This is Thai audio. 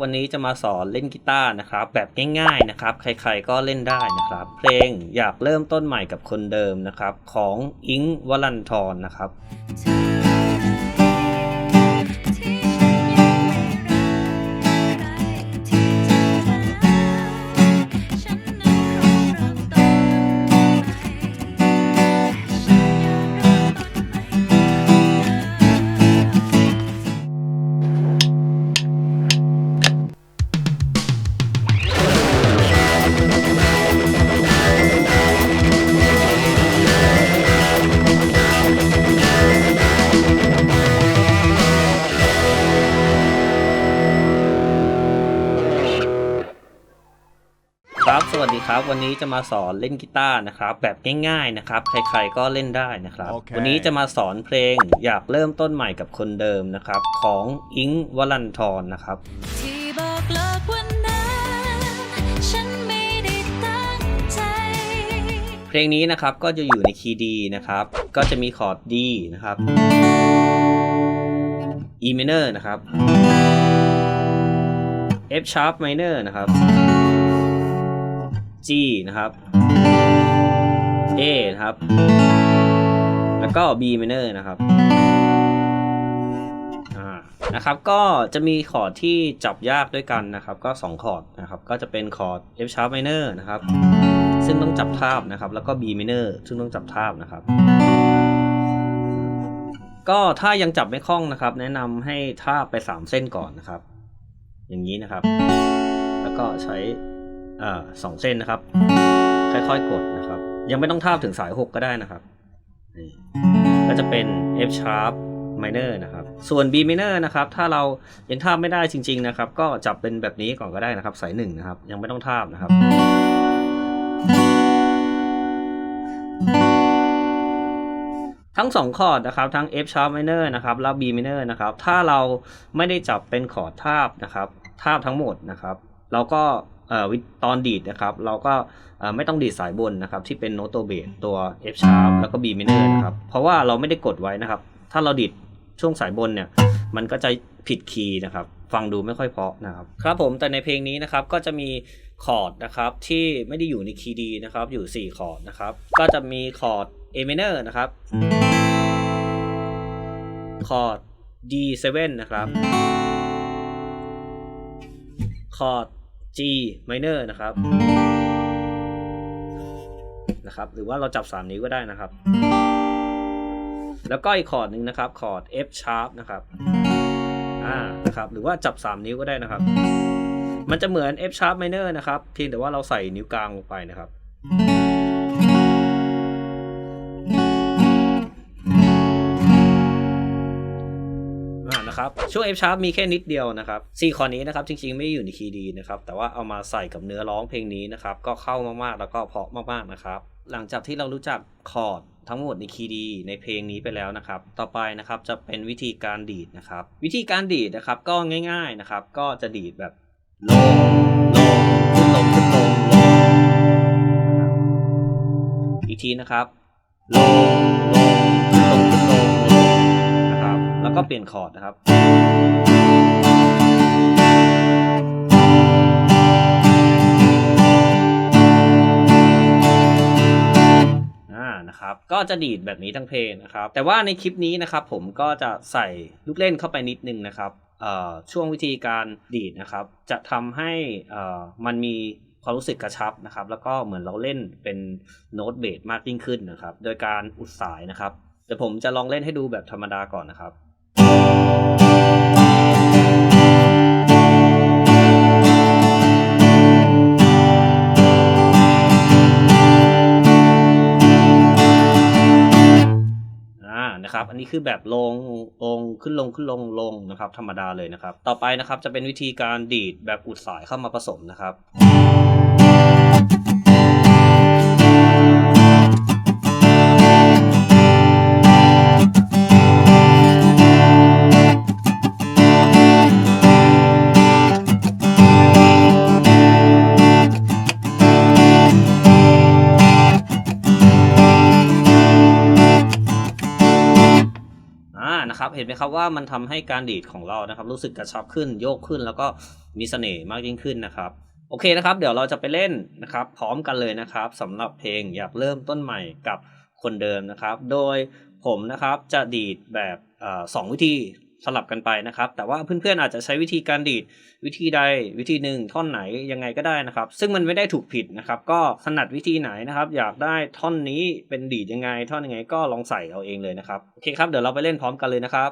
วันนี้จะมาสอนเล่นกีตาร์นะครับ แบบง่ายๆนะครับ ใครๆก็เล่นได้นะครับ เพลงอยากเริ่มต้นใหม่กับคนเดิมนะครับ ของอิงค์วลันทรนะครับ วัสดีครับ วันนี้จะมาสอนเล่นกีตาร์นะครับ แบบง่ายๆนะครับ ใครๆก็เล่นได้นะครับโอเควันนี้จะมาสอนเพลงอยากเริ่มต้นใหม่กับคนเดิมนะครับ ของอิงค์วลันทรนะครับที่บอกเลิกวันนั้นฉันไม่ได้ตั้งใจ เพลงนี้นะครับก็จะอยู่ในคีย์ดีนะครับ ก็จะมีคอร์ด D นะครับ E minor นะครับ F sharp minor นะครับ G นะครับ A นะครับ แล้วก็ B minor นะครับอ่านะครับก็จะมีคอร์ดที่จับยากด้วยกันนะครับ ก็ 2 คอร์ดนะครับก็จะเป็นคอร์ด F sharp minor นะครับ ซึ่งต้องจับทาบนะครับ แล้วก็ B minor ซึ่งต้องจับทาบนะครับ ก็ถ้ายังจับไม่คล่องนะครับ แนะนำให้ทาบไป 3 เส้นก่อนนะครับ อย่างนี้นะครับ แล้วก็ใช้ สองเส้นนะครับ ค่อยๆกดนะครับ ยังไม่ต้องทาบถึงสาย 6 ก็ได้นะครับนี่ก็จะเป็น F sharp minor นะครับ ส่วน B minor นะครับ ถ้าเรายังทาบไม่ได้จริง ๆ นะครับ ก็จับเป็นแบบนี้ก่อนก็ได้นะครับ สายหนึ่งนะครับ ยังไม่ต้องทาบนะครับ ทั้งสองคอร์ดนะครับ ทั้ง F sharp minor นะครับ แล้ว B minor นะครับ ถ้าเราไม่ได้จับเป็นคอร์ดทาบนะครับ ทาบทั้งหมดนะครับ เราก็ ตอนดีดนะครับ เราก็ไม่ต้องดีดสายบนนะครับ ที่เป็นโนโตเบสตัว F sharp แล้วก็ B minor นะครับ เพราะว่าเราไม่ได้กดไว้นะครับ ถ้าเราดีดช่วงสายบนเนี่ย มันก็จะผิดคีย์นะครับ ฟังดูไม่ค่อยเพาะนะครับ ครับผมแต่ในเพลงนี้นะครับก็จะมีคอร์ดนะครับที่ไม่ได้อยู่ในคีย์ดีนะครับ อยู่ 4 คอร์ดนะครับ ก็จะมีคอร์ด A minor นะครับ คอร์ด D7 นะครับ คอร์ด G minor นะครับนะครับ หรือว่าเราจับ 3 นิ้วก็ได้นะครับ แล้วก็อีกคอร์ดหนึ่งนะครับคอร์ด F sharp นะครับอ่านะครับ หรือว่าจับ 3 นิ้วก็ได้นะครับ มันจะเหมือน F sharp minor นะครับ เพียงแต่ว่าเราใส่นิ้วกลางลงไปนะครับ นะครับช่วง F sharp มีแค่นิดเดียวนะครับ4คอร์นี้นะครับจริงๆไม่อยู่ในคีย์ดีนะครับแต่ว่าเอามาใส่กับเนื้อร้องเพลงนี้นะครับก็เข้ามากๆแล้วก็เพาะมากๆนะครับหลังจากที่เรารู้จักคอร์ดทั้งหมดในคีย์ดีในเพลงนี้ไปแล้วนะครับ ต่อไปนะครับจะเป็นวิธีการดีดนะครับ วิธีการดีดนะครับก็ง่าย ๆนะครับ ก็จะดีดแบบลงลงขึ้นลงขึ้นลงลงอีกทีนะครับลงลง ก็เปลี่ยนคอร์ดนะครับอ่านะครับ ก็จะดีดแบบนี้ทั้งเพลงนะครับ แต่ว่าในคลิปนี้นะครับ ผมก็จะใส่ลูกเล่นเข้าไปนิดนึงนะครับเอ่อช่วงวิธีการดีดนะครับ จะทำให้อ่อมันมีความรู้สึกกระชับนะครับ แล้วก็เหมือนเราเล่นเป็นโน้ตเบสมากยิ่งขึ้นนะครับ โดยการอุดสายนะครับเดี๋ยวผมจะลองเล่นให้ดูแบบธรรมดาก่อนนะครับ นะครับ อันนี้คือแบบลงลงขึ้นลงขึ้นลงลงนะครับ ธรรมดาเลยนะครับ ต่อไปนะครับจะเป็นวิธีการดีดแบบอุดสายเข้ามาผสมนะครับ ห็นไหมครับว่ามันทำให้การดีดของเรานะครับ รู้สึกกระชับขึ้นโยกขึ้น แล้วก็มีเสน่ห์มากยิ่งขึ้นนะครับโอเคนะครับ เดี๋ยวเราจะไปเล่นนะครับ พร้อมกันเลยนะครับสำหรับเพลงอยากเริ่มต้นใหม่กับคนเดิมนะครับ โดยผมนะครับจะดีดแบบสองวิธี สลับกันไปนะครับ แต่ว่าเพื่อนๆอาจจะใช้วิธีการดีดวิธีใดวิธีหนึ่งท่อนไหนยังไงก็ได้นะครับ ซึ่งมันไม่ได้ถูกผิดนะครับ ก็ถนัดวิธีไหนนะครับ อยากได้ท่อนนี้เป็นดีดยังไง ท่อนยังไงก็ลองใส่เอาเองเลยนะครับโอเคครับเดี๋ยวเราไปเล่นพร้อมกันเลยนะครับ